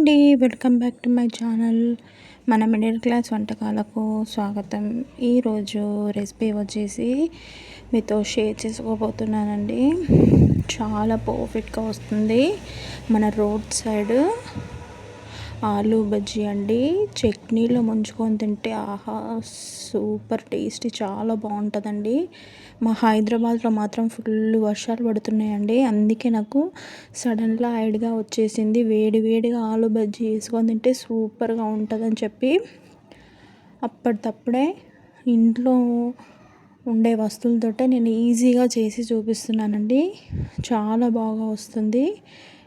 అండి. Welcome back to my channel. మన middle class వంటకాలకు స్వాగతం. ఈరోజు రెసిపీ వచ్చేసి మీతో షేర్ చేసుకోబోతున్నానండి. చాలా పర్ఫెక్ట్గా వస్తుంది. మన రోడ్ సైడ్ ఆలూ బజ్జీ అండి. చట్నీలో ముంచుకొని తింటే ఆహా సూపర్ టేస్టీ చాలా బాగుంటుందండి. మా హైదరాబాద్లో మాత్రం ఫుల్ వర్షాలు పడుతున్నాయండి. అందుకే నాకు సడన్గా హైడ్గా వచ్చేసింది. వేడి వేడిగా ఆలు బజ్జీ వేసుకొని తింటే సూపర్గా ఉంటుందని చెప్పి అప్పటికప్పుడే ఇంట్లో ఉండే వస్తువులతోటే నేను ఈజీగా చేసి చూపిస్తున్నానండి. చాలా బాగా వస్తుంది.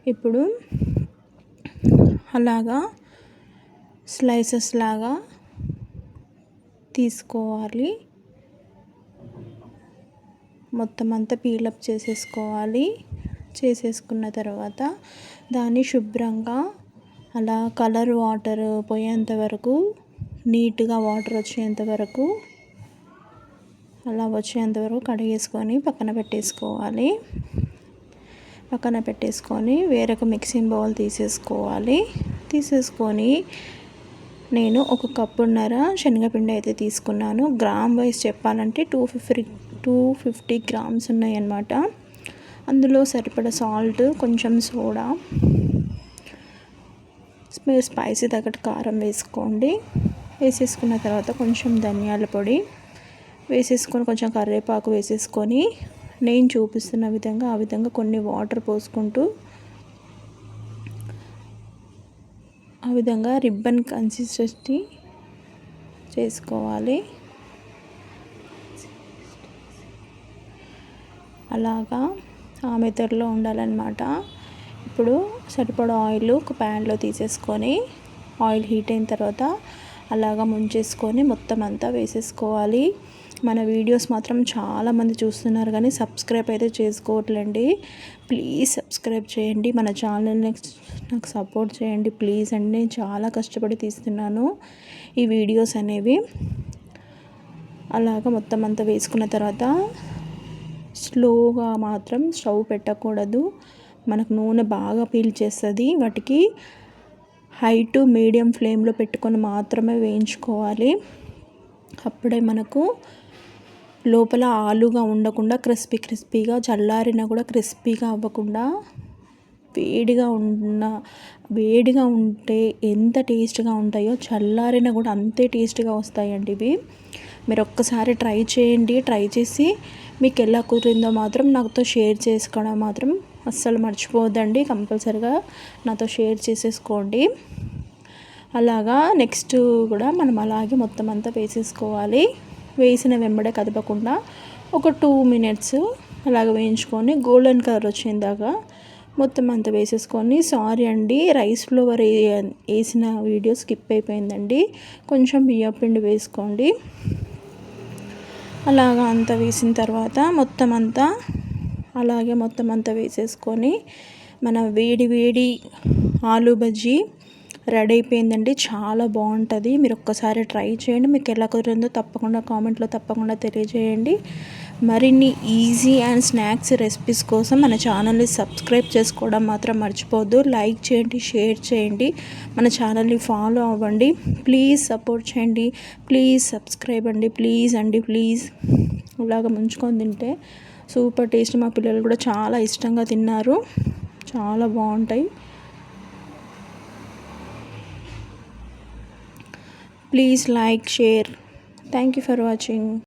ఇప్పుడు అలాగా స్లైసెస్ లాగా తీసుకోవాలి. మొత్తం అంతా పీలప్ చేసేసుకోవాలి. చేసేసుకున్న తర్వాత దాన్ని శుభ్రంగా అలా కలర్ వాటర్ పోయేంత వరకు నీట్గా వాటర్ వచ్చేంత వరకు అలా వచ్చేంత వరకు కడిగేసుకొని పక్కన పెట్టేసుకోవాలి. పక్కన పెట్టేసుకొని వేరొక మిక్సింగ్ బౌల్ తీసేసుకోవాలి. తీసేసుకొని నేను ఒక కప్పున్నర శనగపిండి అయితే తీసుకున్నాను. గ్రామ్ వైజ్ చెప్పాలంటే two fifty two fifty grams ఉన్నాయన్నమాట. అందులో సరిపడ సాల్ట్ కొంచెం సోడా మీరు స్పైసీ తగ్గట్టు కారం వేసుకోండి. వేసేసుకున్న తర్వాత కొంచెం ధనియాల పొడి వేసేసుకొని కొంచెం కరివేపాకు వేసేసుకొని నేను చూపిస్తున్న విధంగా ఆ విధంగా కొన్ని వాటర్ పోసుకుంటూ ఆ విధంగా రిబ్బన్ కన్సిస్టెన్సీ చేసుకోవాలి. అలాగా ఆ మెథడ్లో ఉండాలన్నమాట. ఇప్పుడు సరిపడా ఆయిల్ ఒక ప్యాన్లో తీసేసుకొని ఆయిల్ హీట్ అయిన తర్వాత అలాగా ముంచేసుకొని మొత్తం అంతా వేసేసుకోవాలి. మన వీడియోస్ మాత్రం చాలామంది చూస్తున్నారు కానీ సబ్స్క్రైబ్ అయితే చేసుకోవట్లేండి. ప్లీజ్ సబ్స్క్రైబ్ చేయండి. మన ఛానల్ని నాకు సపోర్ట్ చేయండి ప్లీజ్ అండి. నేను చాలా కష్టపడి తీస్తున్నాను ఈ వీడియోస్ అనేవి. అలాగ మొత్తం అంతా వేసుకున్న తర్వాత స్లోగా మాత్రం స్టవ్ పెట్టకూడదు. మనకు నూనె బాగా పీల్చేస్తుంది వాటికి హై టు మీడియం ఫ్లేమ్లో పెట్టుకొని మాత్రమే వేయించుకోవాలి. అప్పుడే మనకు లోపల ఆలుగా ఉండకుండా క్రిస్పీ క్రిస్పీగా చల్లారినా కూడా క్రిస్పీగా అవ్వకుండా వేడిగా ఉన్న వేడిగా ఉంటే ఎంత టేస్ట్గా ఉంటాయో చల్లారిన కూడా అంతే టేస్ట్గా వస్తాయండి ఇవి. మీరు ఒక్కసారి ట్రై చేయండి. ట్రై చేసి మీకు ఎలా కుదిరిందో మాత్రం నాతో షేర్ చేసుకోవడం మాత్రం అస్సలు మర్చిపోవద్దండి. కంపల్సరిగా నాతో షేర్ చేసేసుకోండి. అలాగా నెక్స్ట్ కూడా మనం అలాగే మొత్తం అంతా వేసేసుకోవాలి. వేసిన వెంబడే కదపకుండా ఒక టూ మినిట్స్ అలాగ వేయించుకొని గోల్డెన్ కలర్ వచ్చేందాకా మొత్తం అంతా వేసేసుకొని సారీ అండి రైస్ ఫ్లోవర్ వేసిన వీడియో స్కిప్ అయిపోయిందండి. కొంచెం బియ్యపిండి వేసుకోండి. అలాగా అంతా వేసిన తర్వాత మొత్తం అంతా అలాగే మొత్తం అంతా వేసేసుకొని మన వేడి వేడి ఆలు బజ్జీ రెడీ అయిపోయిందండి చాలా బాగుంటుంది. మీరు ఒక్కసారి ట్రై చేయండి. మీకు ఎలా కుదిరిందో తప్పకుండా కామెంట్లో తప్పకుండా తెలియజేయండి. మరిన్ని ఈజీ అండ్ స్నాక్స్ రెసిపీస్ కోసం మన ఛానల్ని సబ్స్క్రైబ్ చేసుకోవడం మాత్రం మర్చిపోవద్దు. లైక్ చేయండి షేర్ చేయండి. మన ఛానల్ని ఫాలో అవ్వండి. ప్లీజ్ సపోర్ట్ చేయండి. ప్లీజ్ సబ్స్క్రైబ్ అండి. ప్లీజ్ అండి. ప్లీజ్. ఇలాగ ముంచుకొని తింటే సూపర్ టేస్ట్. మా పిల్లలు కూడా చాలా ఇష్టంగా తిన్నారు. చాలా బాగుంటాయి. Please like share. Thank you for watching